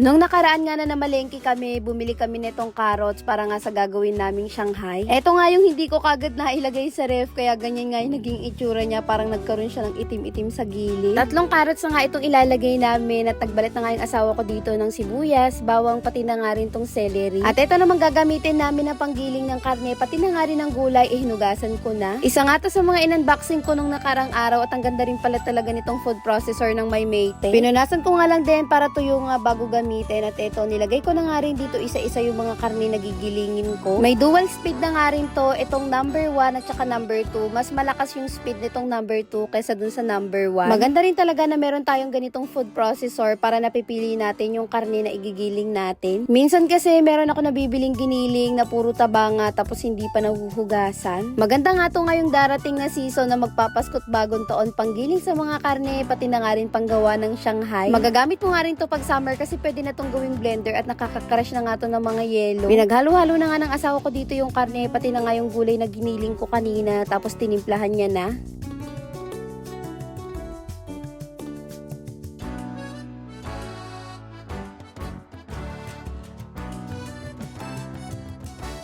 Nung nakaraan nga na namalengke kami, bumili kami nitong carrots para nga sa gagawin naming Shanghai. Eto nga yung hindi ko kagad na ilagay sa ref, kaya ganyan nga yung naging itsura niya, parang nagkaroon siya ng itim-itim sa gilid. Tatlong carrots na nga itong ilalagay namin at nagbalit na nga yung asawa ko dito ng sibuyas, bawang pati na nga rin tong celery. At ito naman gagamitin namin ng panggiling ng karne, pati na nga rin ng gulay, eh hinugasan ko na. Isa nga to sa mga in-unboxing ko nung nakarang araw at ang ganda rin pala talaga nitong food processor ng My Mate. Pinunasan ko nga lang din para tuyo nga bago gamitin at ito nilagay ko na nga rin dito isa-isa yung mga karne na gigilingin ko. May dual speed na nga rin to, itong number 1 at saka number 2. Mas malakas yung speed nitong number 2 kaysa dun sa number 1. Maganda rin talaga na meron tayong ganitong food processor para napipili natin yung karne na igigiling natin. Minsan kasi meron ako nabibiling giniling na puro taba nga tapos hindi pa nahuhugasan. Maganda nga to ngayong darating na season na magpapaskot bagong taon panggiling sa mga karne pati na nga rin panggawa ng Shanghai. Magagamit mo nga rin to pag summer kasi pwede na tong gawing blender at nakakakrush na nga to ng mga yelo. Pinaghalo-halo na nga ng asawa ko dito yung karne pati na nga yung gulay na giniling ko kanina tapos tinimplahan niya na.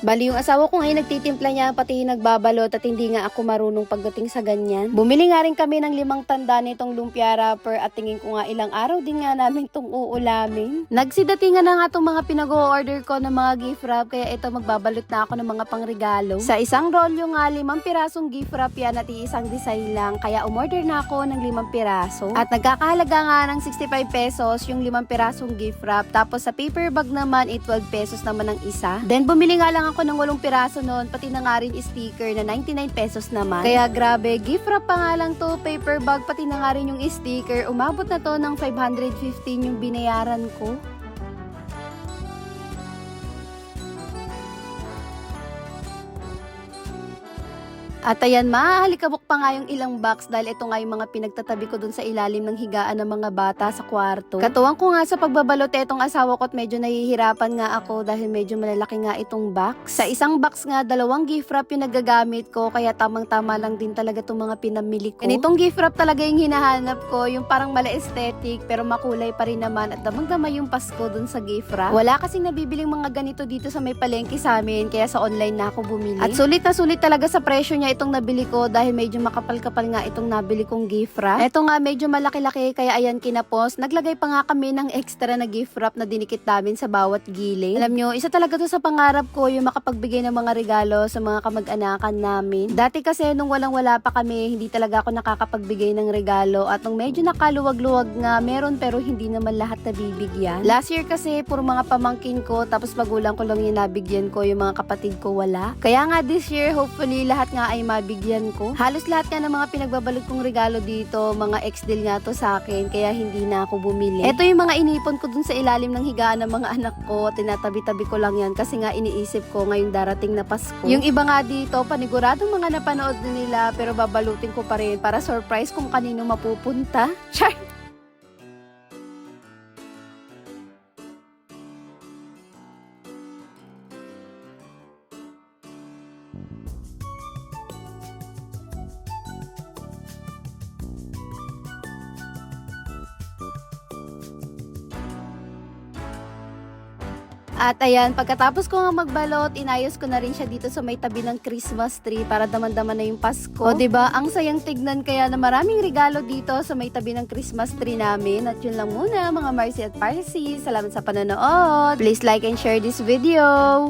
Bali yung asawa ko ngayon nagtitimpla niya pati nagbabalot at hindi nga ako marunong pagdating sa ganyan. Bumili nga rin kami ng limang tanda nitong lumpia wrapper at tingin ko nga ilang araw din nga namin itong uulamin. Nagsidatingan na nga itong mga pinag-order ko ng mga gift wrap kaya ito magbabalot na ako ng mga pangregalo. Sa isang rolyo nga limang pirasong gift wrap yan at iisang design lang kaya umorder na ako ng limang piraso. At nagkakahalaga nga ng 65 pesos yung limang pirasong gift wrap tapos sa paper bag naman ay 12 pesos naman ang isa. Then bumili nga lang ako ng walong piraso noon, pati na nga rin sticker na 99 pesos naman. Kaya grabe, gift wrap pa nga lang to, paper bag, pati na nga rin yung sticker. Umabot na to ng 515 yung binayaran ko. At ayan, mahahalikabok pa nga yung ilang box dahil ito nga yung mga pinagtatabi ko dun sa ilalim ng higaan ng mga bata sa kwarto. Katuwang ko nga sa pagbabalot itong asawa ko at medyo nahihirapan nga ako dahil medyo malalaki nga itong box. Sa isang box nga, dalawang gift wrap yung nagagamit ko kaya tamang-tama lang din talaga itong mga pinamili ko. Ganitong gift wrap talaga yung hinahanap ko, yung parang mala aesthetic pero makulay pa rin naman at damang-dama yung Pasko dun sa gift wrap. Wala kasing nabibiling mga ganito dito sa may palengke sa amin kaya sa online na ako bumili. At sulit na sulit talaga sa presyo niya itong nabili ko dahil medyo makapal-kapal nga itong nabili kong gift wrap. Ito nga medyo malaki-laki kaya ayan kinapos. Naglagay pa nga kami ng extra na gift wrap na dinikit namin sa bawat gilid. Alam nyo, isa talaga to sa pangarap ko yung makapagbigay ng mga regalo sa mga kamag-anakan namin. Dati kasi nung walang-wala pa kami, hindi talaga ako nakakapagbigay ng regalo at nung medyo nakaluwag-luwag nga meron pero hindi naman lahat nabibigyan. Last year kasi puro mga pamangkin ko tapos magulang ko lang yung nabigyan ko yung mga kapatid ko wala. Kaya nga this year hopefully lahat nga ay mabigyan ko. Halos lahat nga ng mga pinagbabalot kong regalo dito, mga ex-deal nga to sa akin, kaya hindi na ako bumili. Ito yung mga inipon ko dun sa ilalim ng higaan ng mga anak ko, tinatabi-tabi ko lang yan kasi nga iniisip ko ngayong darating na Pasko. Yung iba nga dito, paniguradong mga napanood na nila, pero babalutin ko pa rin para surprise kung kanino mapupunta. Char! At ayan, pagkatapos ko nga magbalot, inayos ko na rin siya dito sa may tabi ng Christmas tree para daman-daman na yung Pasko. O ba? Ang sayang tignan kaya na maraming regalo dito sa may tabi ng Christmas tree namin. At yun lang muna mga Marcy at Parsi. Salamat sa panonood. Please like and share this video.